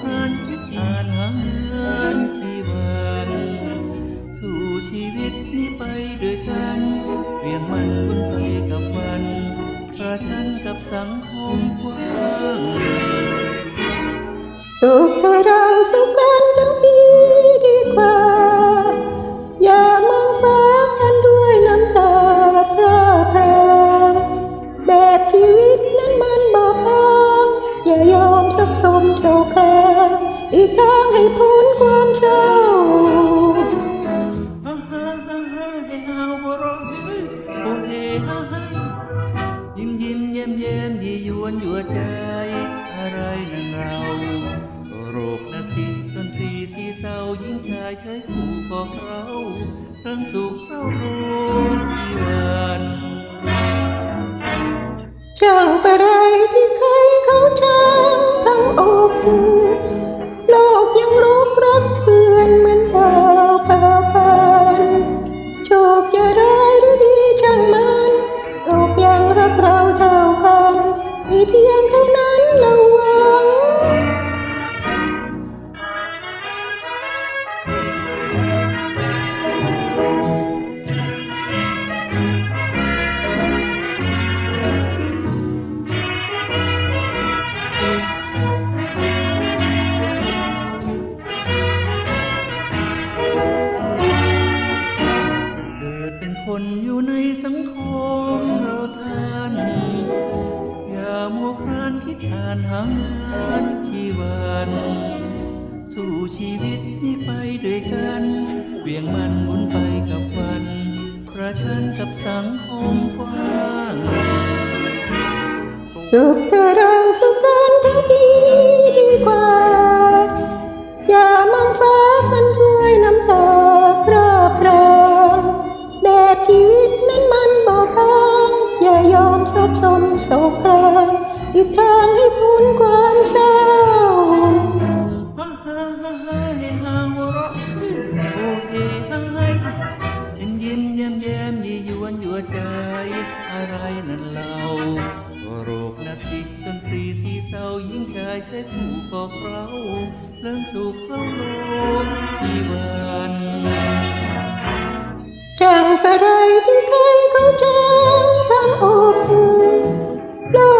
ครานคิดอ่านหาเงินชีวันสู่ชีวิตนี้ไปด้วยกันเวียงมันคนไปกับวันประชันกับสังคมกว้างสุขเธอเราสุข ช้คู่บอกเราเรื่องสุขเราโรยชีวันช่างอะไรที่ใครเขาช่างทั้งอานชีวันสู่ชีวิตนี้ไปด้วยกันเวียงมันหมุนไปกับวันประชันกับสังคมกว้างสุขแต่เราสุขกันทั้งปีดีกว่า อย่ามองฟ้าฟันด้วยน้ำตาพราพรางแบบชีวิตนั้นมันบอบางอย่ายอมสับสมโศกครางอีกทางห้พ้นความ เศร้าฮ่าฮ่าฮ่าฮ่าเฮฮาหัวเราะโอเฮฮ่าฮ่ายิ้มยิ้มแย้มแย้มยี่ยวนยั่วใจ อะไรนั่นเราก็โรคนะสิดนตรีสีเศร้ายิ่งชายใช้คู่บอกเราเรื่องสุขเราโลกที่วันช่างอะไรที่ใครเขาช่างทั้งอกโลก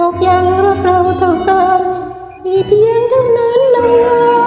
โลกยังรักเราเท่ากันมีเพียงเท่านั้นเราว่า